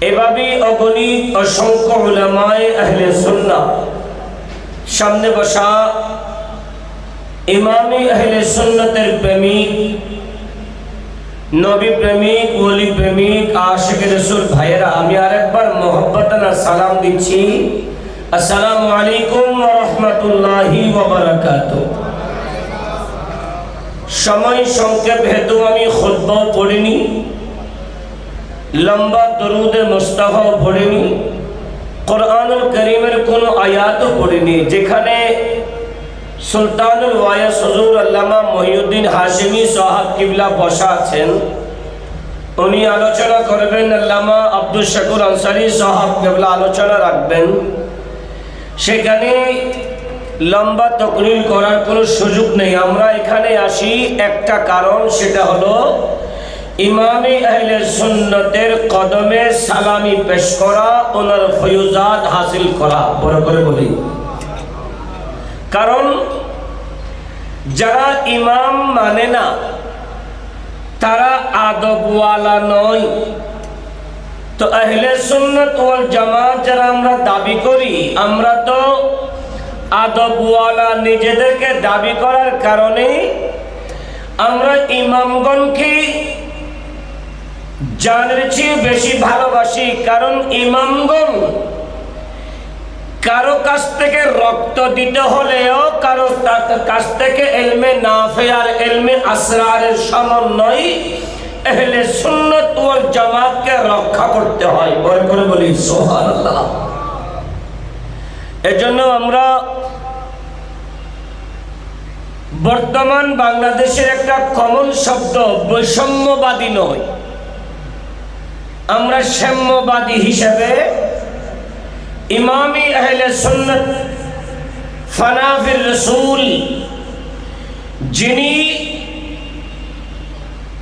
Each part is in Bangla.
এভাবেই অগণিত অসংখ্য উলামায় আহলে সুন্না সামনে বসা ইমামি আহলে সুন্নতের প্রেমিক, নবী প্রেমিক, ওলি প্রেমিক, আশেখ রসুল ভাইয়েরা, আমি আরেকবার মোহব্বতানা সালাম দিচ্ছি। আসসালামু আলাইকুম রহমতুল্লাহি সময় সংক্ষেপ হেতু আমি খুদ্বাও পড়িনি। লম্বা দরুদে মুস্তাফাও পড়িনি, কোরআনুল করিমের কোনো আয়াতও পড়িনি, যেখানে সুলতানুল ওয়াইস হজুর আল্লামা মহিউদ্দিন হাশিমি সাহাব কিবলা বসা আছেন। উনি আলোচনা করবেন আল্লামা আব্দুল শাকুর আনসারি সাহাব কিবলা আলোচনা রাখবেন। সেখানে লম্বা তকরির করার কোনো সুযোগ নেই। আমরা এখানে আসি একটা কারণ, সেটা হলো ইমামি আহলে সুন্নতের কদমে সালামি পেশ করা, ওনার ফয়ুজাত হাসিল করা। বড় করে বলি। কারণ যারা ইমাম মানে না, তারা আদবওয়ালা নয়। তো আহলে সুন্নত ওয়াল জামাত যারা আমরা দাবি করি, আমরা তো আদবওয়ালা নিজেদেরকে দাবি করার কারণে আমরা ইমামগণকে জানের চেয়ে বেশি ভালোবাসি কারণ ইমামগণ কারও কাছ থেকে রক্ত দিতে হলেও কারও কাছ থেকে এলমে নাফে আর এলমে আসরারের সমন্বয় এহলে সুন্নত ওয়াল জামাতকে রক্ষা করতে হয়। বলে করে বলি, সুবহানাল্লাহ। এজন্য আমরা বর্তমান বাংলাদেশের একটা কমন শব্দ, বৈষম্যবাদী নয়। আমরা সাম্যবাদী হিসেবে ইমামি আহলে সুন্নত ফানাফির রসুল যিনি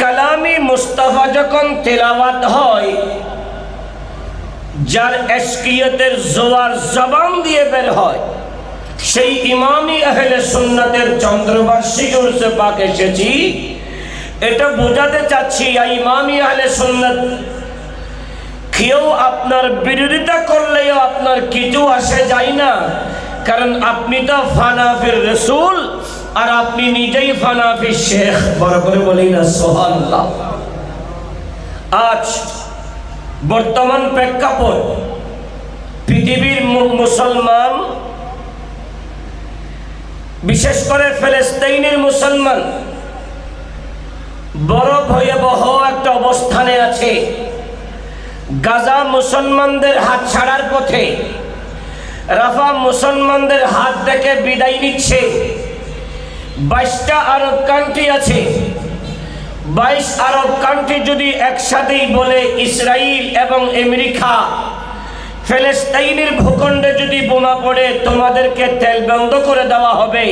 কালামি মুস্তাফা যখন তেলাওয়াত হয়, যার এশকিয়তের জোয়ার জবান দিয়ে বের হয়, সেই ইমামি আহলে সুন্নতের চন্দ্রবার্ষিক পাক এসেছি। এটা বোঝাতে চাচ্ছি ইমামি আহলে সুন্নত কেউ আপনার বিরোধিতা করলেও আপনার কিছু আসে যায় না। কারণ আপনি তো ফানাফির রসুল, আর আপনি নিজেই ফানাফি শেখ। বড় করে বলি না সোহাল্লাহ আজ বর্তমান প্রেক্ষাপট, পৃথিবীর মুসলমান, বিশেষ করে ফেলেস্তাইনের মুসলমান, বড় ভয়াবহ একটা অবস্থানে আছে। গাজা মুসলমানদের হাত ছাড়ার পথে, রাফা মুসলমানদের হাত থেকে বিদায় নিচ্ছে। বাইশটা আরব কান্ট্রি আছে। বাইশ আরব কান্ট্রি যদি একসাথেই বলে ইসরায়েল এবং আমেরিকা ফেলেস্তাইনের ভূখণ্ডে যদি বোমা পড়ে, তোমাদেরকে তেল বন্ধ করে দেওয়া হবে।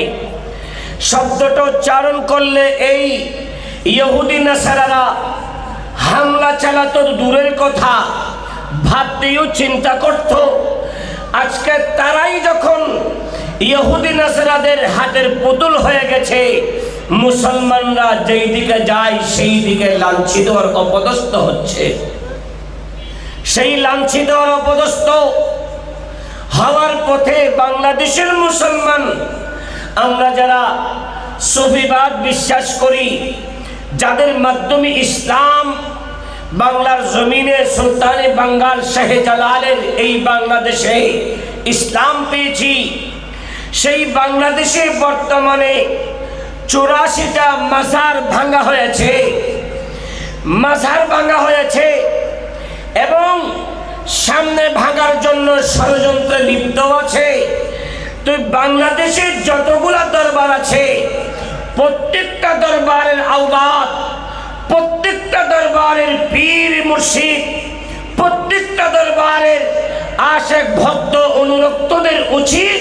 শব্দটা উচ্চারণ করলে এই ইহুদি নাসারারা হামলা চালাতো দূরের কথা। ভাবতেও চিন্তা করত। আজকে তারাই যখন ইহুদি নাসরাদের হাতের পুতুল হয়ে গেছে, মুসলমানরা যেই দিকে যায়, সেই দিকে লাঞ্ছিত আর অপদস্থ হচ্ছে। সেই লাঞ্ছিত আর অপদস্থ হওয়ার পথে বাংলাদেশের মুসলমান, আমরা যারা সফিবাদ বিশ্বাস করি যাদের মাধ্যমে ইসলাম বাংলার জমিনে সুলতানে বাঙ্গাল শাহে জালালের এই বাংলাদেশে ইসলাম পেয়েছি, সেই বাংলাদেশে বর্তমানে চুরাশিটা মাজার ভাঙ্গা হয়েছে, মাজার ভাঙ্গা হয়েছে এবং সামনে ভাঙার জন্য ষড়যন্ত্রে লিপ্ত আছে। তো বাংলাদেশের যতগুলা দরবার আছে প্রত্যেকটা দরবারের আওলাদ, প্রত্যেকটা দরবারের পীর মুর্শিদ, প্রত্যেকটা দরবারের আশেক ভক্ত অনুরক্তদের উচিত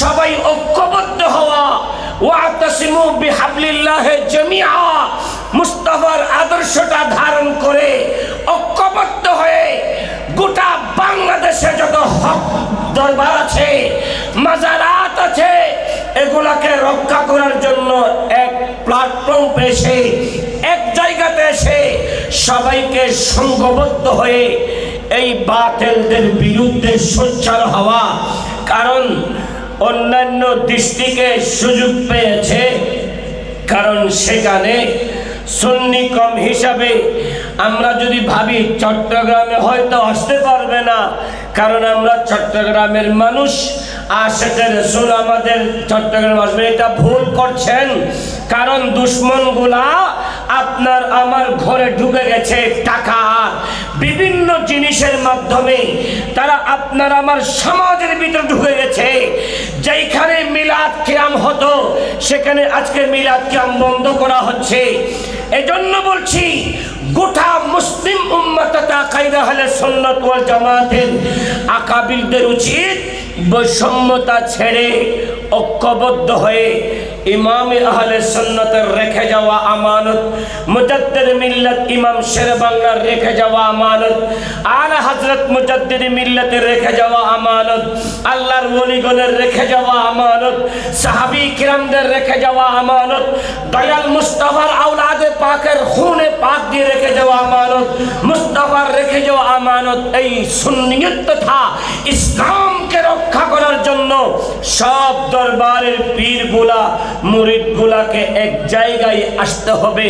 সবাই ঐক্যবদ্ধ হওয়া। ওয়াতাসিমু বিহাবলিল্লাহ জামিআ, মুস্তাফার আদর্শটা ধারণ করে ঐক্যবদ্ধ হয়ে গোটা বাংলাদেশে যত হক দরবার আছে, মাজারাত আছে, এগুলাকে রক্ষা প্ল্যাটফর্ম এসে, এক জায়গাতে এসে সবাইকে সংঘবদ্ধ হয়ে এই বাতেলদের বিরুদ্ধে সোচ্চার হওয়া। কারণ অন্যান্য দৃষ্টিকে সুযোগ পেয়েছে। কারণ সেখানে সুন্নি কম হিসাবে। আমরা যদি ভাবি চট্টগ্রামে হয়তো আসতে পারবে না, কারণ আমরা চট্টগ্রামের মানুষ আশেখের রসুল আমাদের চট্টগ্রাম আসবে, এটা ভুল করছেন। কারণ দুশ্মনগুলা আপনার আমার ঘরে ঢুকে গেছে, টাকা। বিভিন্ন জিনিসের মাধ্যমে তারা আপনার আমার সমাজের ভিতরে ঢুকে গেছে। যেইখানে মিলাদ কিয়াম হতো, সেখানে আজকে মিলাদ কিয়াম বন্ধ করা হচ্ছে। এজন্য বলছি, গোটা মুসলিম জামাতের আকাবিরদের উচিত বৈষম্যতা ছেড়ে ঐক্যবদ্ধ হয়ে ইমাম আহলে সন্ন্যতের রেখে যাওয়া আমানত, মুজাদ্দিদ মিল্লত ইমাম শের বাংলার রেখে যাওয়া আমানত আলা হজরত মুজাদ্দিদ মিল্লাতের রেখে যাওয়া আমানত, আল্লাহর ওলিগণের রেখে যাওয়া আমানত, সাহাবি কিরামদের রেখে যাওয়া আমানত, দয়াল মুস্তফার আউলাদে পাকের খুনে পাক দিয়ে রেখে যাওয়া আমানত, মুস্তাফার রেখে যাওয়া আমানত, এই সুন্নিয়ত তথা ইসলামকে রক্ষা সব দরবারের পীরগুলা, মুরিদগুলাকে এক জায়গায় আসতে হবে।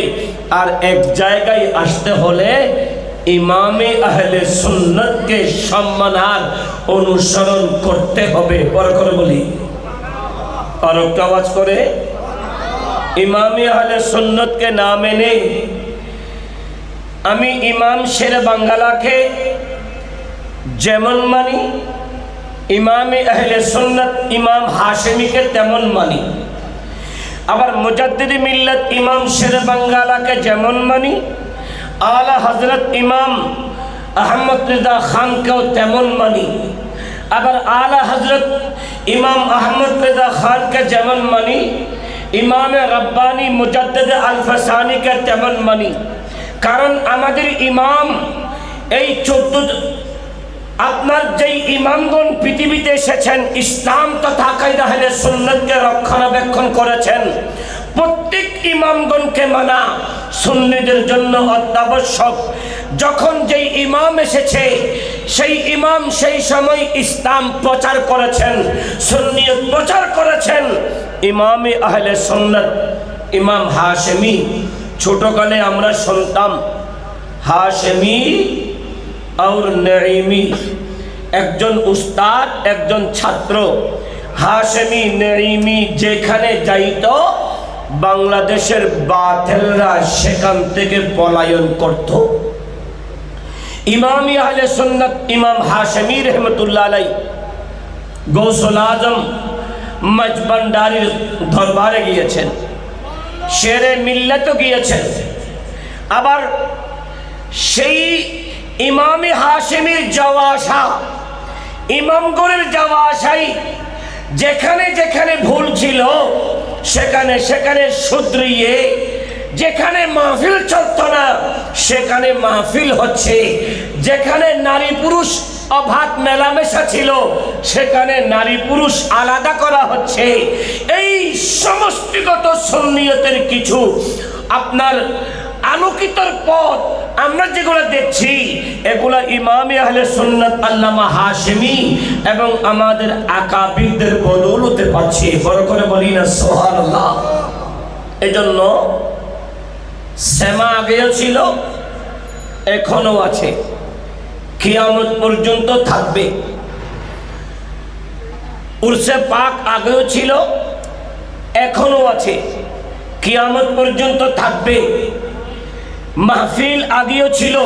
আর এক জায়গায় আসতে হলে ইমামে আহলে সুন্নতকে সম্মান আর অনুসরণ করতে হবে। বড় করে বলি। আওয়াজ করে, ইমামে আহলে সুন্নতকে না মেনে আমি ইমাম শের বাঙ্গালাকে যেমন মানি ইমামে আহলে সুন্নত ইমাম হাশেমিকে তেমন মানি। আবার মুজাদ্দিদি মিল্লত ইমাম শের বাঙ্গালাকে যেমন মানি, আলা হজরত ইমাম আহমদ রিজা খানকেও তেমন মানি। আবার আলা হজরত ইমাম আহমদ রেজা খানকে যেমন মানি, ইমামে রব্বানি মুজাদ্দিদ আল ফসানিকে তেমন মানি। কারণ আমাদের ইমাম এই চোদ্দ আপনার যেই ইমামগণ পৃথিবীতে এসেছেন, ইসলাম তথা কায়দা হলে সুন্নতকে রক্ষণাবেক্ষণ করেছেন, প্রত্যেক ইমামগণকে মানা সুন্নিদের জন্য অত্যাবশ্যক। যখন যেই ইমাম এসেছে, সেই ইমাম সেই সময় ইসলাম প্রচার করেছেন, সুন্নিয়ত প্রচার করেছেন। ইমামে আহলে সুন্নত ইমাম হাশেমি, ছোটকালে আমরা শুনতাম, হাশেমি और নঈমি, একজন উস্তাদ, একজন ছাত্র। হাশেমি নঈমি যেখানে যাইত, বাংলাদেশের বাতেলরা সেখান থেকে পলায়ন করত। ইমামি আহলে সুন্নত, ইমাম হাশেমি রহমতুল্লাহ আলাই গৌসুল আজম মজবন্ডারির দরবারে গিয়েছেন। শেরে মিল্লাতও গিয়েছেন। আবার সেই ইমামি হাসিমির যাওয়া আসা ইমামগড়ের যাওয়া আসাই যেখানে যেখানে ভুল ছিল, সেখানে সেখানে শুধরিয়ে, যেখানে মাহফিল চলত না, সেখানে মাহফিল হচ্ছে। যেখানে নারী পুরুষ অভাব মেলামেশা ছিল, সেখানে নারী পুরুষ আলাদা করা হচ্ছে। এই সমষ্টিগত সন্নিয়তের কিছু আপনার আলোকিতর পথ আমরা যেগুলো দেখছি, এগুলো ইমামে আহলে সুন্নাত আল্লামা হাশেমি এবং আমাদের আকাবিরদের বদৌলতে পাচ্ছি। বড় করে বলি না সোহানাল্লাহ এজন্য শ্যামা আগেও ছিল, এখনও আছে। কিয়ামত পর্যন্ত থাকবে। উর্সে পাক আগেও ছিল, এখনও আছে। কিয়ামত পর্যন্ত থাকবে। মাহফিল আগেও ছিল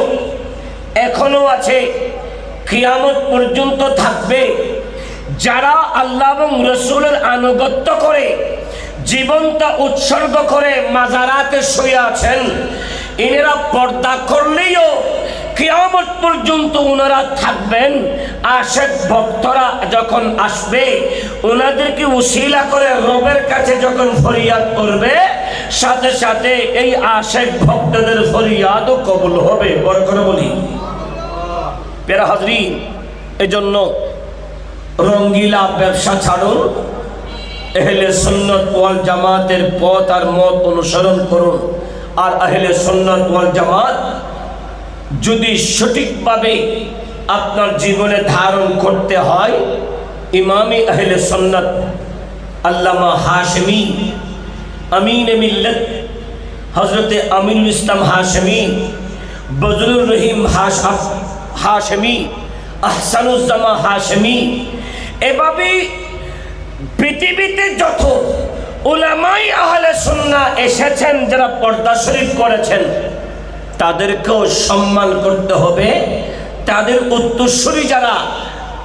এখনও আছে। কিয়ামত পর্যন্ত থাকবে। যারা আল্লাহ এবং রসুলের আনুগত্য করে, জীবনটা উৎসর্গ করে মাজারাতে শুয়ে আছেন এনারা পর্দা করলেও কিয়ামত পর্যন্ত ওনারা থাকবেন। আশেক ভক্তরা যখন আসবে ওনাদেরকে উশিলা করে রবের কাছে যখন ফরিয়াদ করবে সাথে সাথে এই আশেক ভক্তদের ফরিয়াদও কবুল হবে। বড় করে বলি। পেরা হাজরি এজন্য রঙ্গিলা ব্যবসা ছাড়ুন এহলে সুন্নত ওয়াল জামাতের পথ আর মত অনুসরণ করুন। আর আহলে সুন্নত ওয়াল জামাত, যদি সঠিকভাবে আপনার জীবনে ধারণ করতে হয় ইমামি আহলে সন্ন্যত আল্লামা হাশমি আমিন মিল্লত হজরতে আমিনুল ইসলাম হাশমি, বজলুর রহিম হাশ হাশমি, আহসানুজ্জামা হাশমি, এভাবে পৃথিবীতে যত উলামাই আহলে সুন্না এসেছেন, যারা পর্দা শরীফ করেছেন, তাদেরকেও সম্মান করতে হবে। তাদের উত্তরসূরি যারা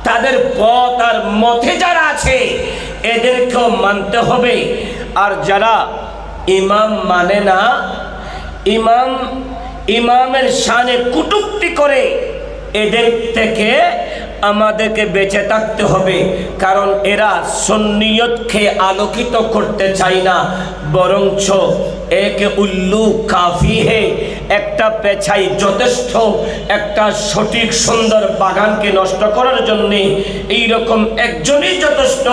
তাদের পথ আর মতে যারা আছে, এদেরকেও মানতে হবে। আর যারা ইমাম মানে না, ইমাম, ইমামের শানে কুটুক্তি করে, এদের থেকে আমাদেরকে বেঁচে থাকতে হবে। কারণ এরা সন্নিয়তকে আলোকিত করতে চায় না, বরঞ্চ এক উল্লু কাফি হে একটা পেছাই যথেষ্ট, একটা সঠিক সুন্দর বাগানকে নষ্ট করার জন্যে এইরকম একজনই যথেষ্ট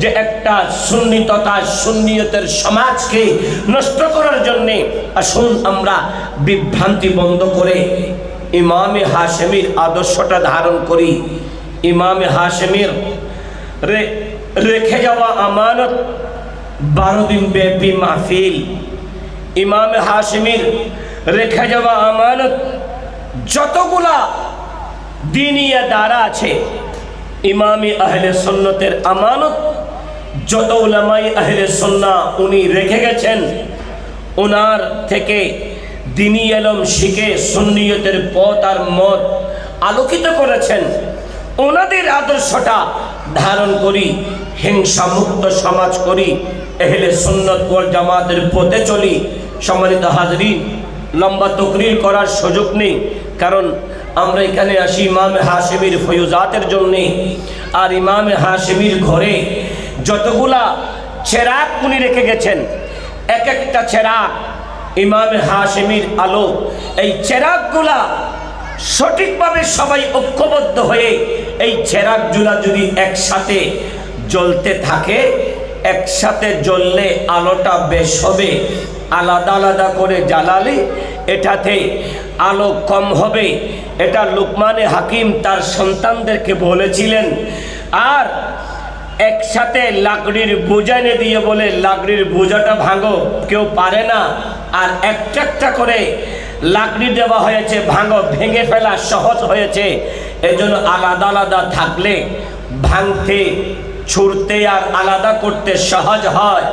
যে একটা সুন্নিততা, সুন্নিয়তের সমাজকে নষ্ট করার জন্যে আসুন আমরা বিভ্রান্তি বন্ধ করে ইমামে হাশেমির আদর্শটা ধারণ করি। ইমামে হাশেমির রে, রেখে যাওয়া আমানত বারো দিন ব্যাপী মাহফিল। ইমামে হাশেমির রেখে যাওয়া আমানত যতগুলা দিনিয়া দ্বারা আছে, ইমামি আহলে সন্ন্যতের আমানত, যত উলামাই আহলে সন্না উনি রেখে গেছেন ওনার থেকে দিনী এলম শিখে সুন্নিয়তের পথ আর মত আলোকিত করেছেন। ওনাদের আদর্শটা ধারণ করি হিংসা মুক্ত সমাজ করি এহলে সুন্নত ওয়াল জামাতের পথে চলি। সম্মানিত হাজরিন লম্বা তকরির করার সুযোগ নেই। কারণ আমরা এখানে আসি ইমামে হাশেমির ফয়ুজাতের জন্যে। আর ইমামে হাশেমির ঘরে যতগুলা চেরাক উনি রেখে গেছেন এক একটা চেরাক ইমামে হাশেমির আলো। এই চেরাকগুলা সঠিকভাবে সবাই ঐক্যবদ্ধ হয়ে এই চেরাকগুলা যদি একসাথে জ্বলতে থাকে, একসাথে জ্বললে আলোটা বেশ হবে। আলাদা আলাদা করে জ্বালালে, এটাতে আলো কম হবে। এটা লুকমানে হাকিম তার সন্তানদেরকে বলেছিলেন। আর একসাথে লাকড়ির বোঝা এনে দিয়ে বলে, লাকড়ির বোঝাটা ভাঙো, কেউ পারে না। আর একটা একটা করে লাকড়ি দেওয়া হয়েছে, ভাঙো, ভেঙে ফেলা সহজ হয়েছে। এজন্য আলাদা আলাদা থাকলে ভাঙতে, ছুড়তে আর আলাদা করতে সহজ হয়।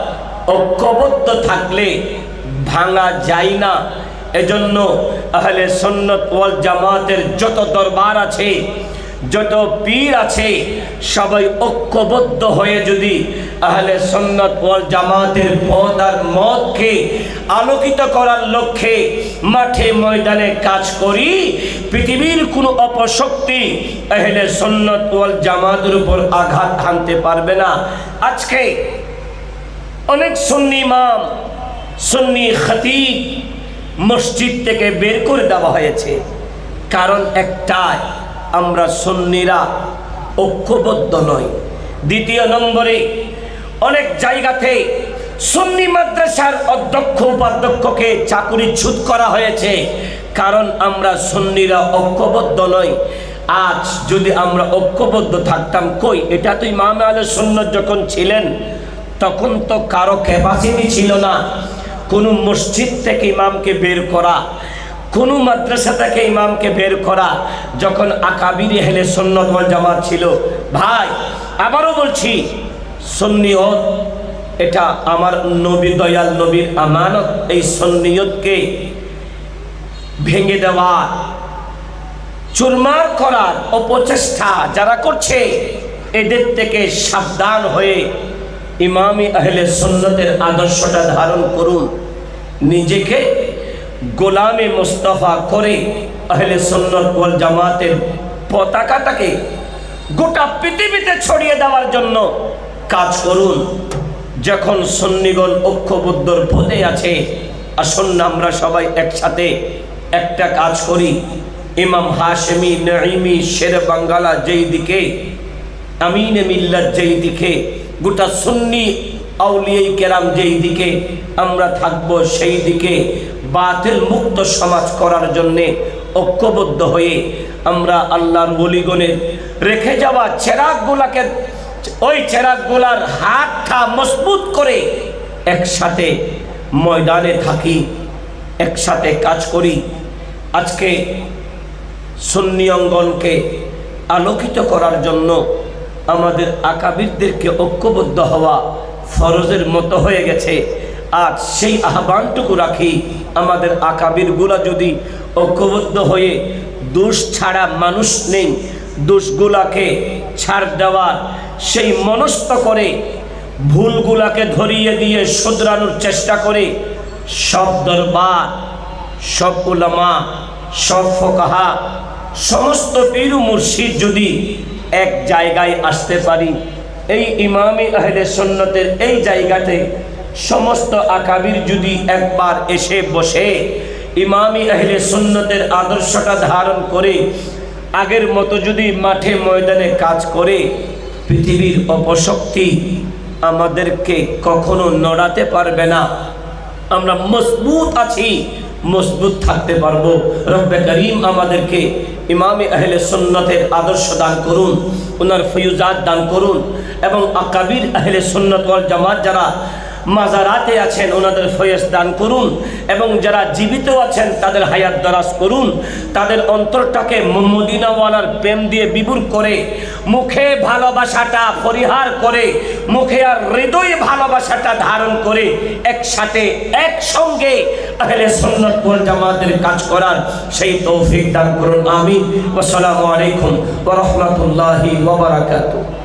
ঐক্যবদ্ধ থাকলে ভাঙা যায় না। এজন্য আহলে সন্ন্যত ওয়াল জামাতের যত দরবার আছে, যত পীর আছে, সবাই ঐক্যবদ্ধ হয়ে যদি আহলে সন্ন্যত ওয়াল জামাতের পথ আর মতকে আলোকিত করার লক্ষ্যে মাঠে ময়দানে কাজ করি, পৃথিবীর কোনো অপশক্তি আহলে সন্ন্যত ওয়াল জামাতের উপর আঘাত হানতে পারবে না। আজকে অনেক সুন্নি সুন্নি খতিব মসজিদ থেকে বের করে দেওয়া হয়েছে। কারণ একটাই, আমরা সুন্নিরা ঐক্যবদ্ধ নই। দ্বিতীয় নম্বরে, অনেক জায়গাতে সুন্নি মাদ্রাসার অধ্যক্ষ উপাধ্যক্ষকে চাকুরিচ্যুত করা হয়েছে। কারণ আমরা সুন্নিরা ঐক্যবদ্ধ নই। আজ যদি আমরা ঐক্যবদ্ধ থাকতাম, কই, এটা তো ইমামে আলে সুন্নত যখন ছিলেন, তখন তো কারও ক্যাপাসিটি ছিল না। কোনো মসজিদ থেকে ইমামকে বের করা, কোনো মাদ্রাসা থেকে ইমামকে বের করা, যখন আকাবিরি হেলে সন্ন্যত জামাত ছিল, ভাই, আবারও বলছি, সন্নিয়ত, এটা আমার নবী, দয়াল নবীর আমানত, এই সন্নিয়তকে ভেঙে দেওয়া, চুরমার করার অপচেষ্টা যারা করছে, এদের থেকে সাবধান হয়ে ইমামি আহলে সুন্নতের আদর্শটা ধারণ করুন। নিজেকে গোলামে মোস্তফা করে আহলে সুন্নত ওয়াল জামাতের পতাকাটাকে গোটা পৃথিবীতে ছড়িয়ে দেওয়ার জন্য কাজ করুন। যখন সন্নিগণ ঐক্যবদ্ধর পথে আছে, আসুন আমরা সবাই একসাথে একটা কাজ করি। ইমাম হাশেমি, নঈমি, শের বাঙ্গালা যেই দিকে, আমিন মিল্লাত যেই দিকে গোটা সুন্নি আউলিয়াই কেরাম যেই দিকে আমরা থাকব, সেই দিকে বাতিল মুক্ত সমাজ করার জন্যে ঐক্যবদ্ধ হয়ে আমরা আল্লাহর বলিগণের রেখে যাওয়া চেরাকগুলাকে ওই চেরাকগুলার হাতটা মজবুত করে একসাথে ময়দানে থাকি, একসাথে কাজ করি। আজকে সুন্নি অঙ্গনকে আলোকিত করার জন্য আমাদের আকাবিরদেরকে ঐক্যবদ্ধ হওয়া ফরজের মতো হয়ে গেছে। আজ সেই আহ্বানটুকু রাখি, আমাদের আকাবিরগুলা যদি ঐক্যবদ্ধ হয়ে দোষ ছাড়া মানুষ নেই, দোষগুলাকে ছাড় দেওয়ার সেই মনস্থ করে, ভুলগুলাকে ধরিয়ে দিয়ে শুধরানোর চেষ্টা করে, সব দরবার, সব উলামা, সব ফকাহা, সমস্ত পীর মুর্শিদ যদি এক জায়গায় আসতে পারি। এই ইমামি আহলে সন্ন্যতের এই জায়গাতে সমস্ত আকাবির যদি একবার এসে বসে ইমামি আহলে সুন্নতের আদর্শটা ধারণ করে, আগের মতো যদি মাঠে ময়দানে কাজ করে, পৃথিবীর অপশক্তি আমাদেরকে কখনো নড়াতে পারবে না। আমরা মজবুত আছি, মজবুত থাকতে পারব। রব্বে করিম আমাদেরকে ইমামে আহলে সুন্নতের আদর্শ দান করুন ওনার ফয়ুজাত দান করুন, এবং আকাবির আহলে সুন্নত ওয়াল জামাত যারা মাজারাতে আছেন ওনাদের ফয়েজ দান করুন, এবং যারা জীবিত আছেন, তাদের হায়াত দরাজ করুন, তাদের অন্তরটাকে মদিনাওয়ালার প্রেম দিয়ে বিবুর করে, মুখে ভালোবাসাটা পরিহার করে, মুখে আর হৃদয়ে ভালোবাসাটা ধারণ করে, একসাথে, একসঙ্গে আহলে সুন্নাত ওয়াল জামাতের কাজ করার সেই তৌফিক দান করুন, আমিন। ওয়া আসসালামু আলাইকুম ওয়া রাহমাতুল্লাহি ওয়া বারাকাতুহু।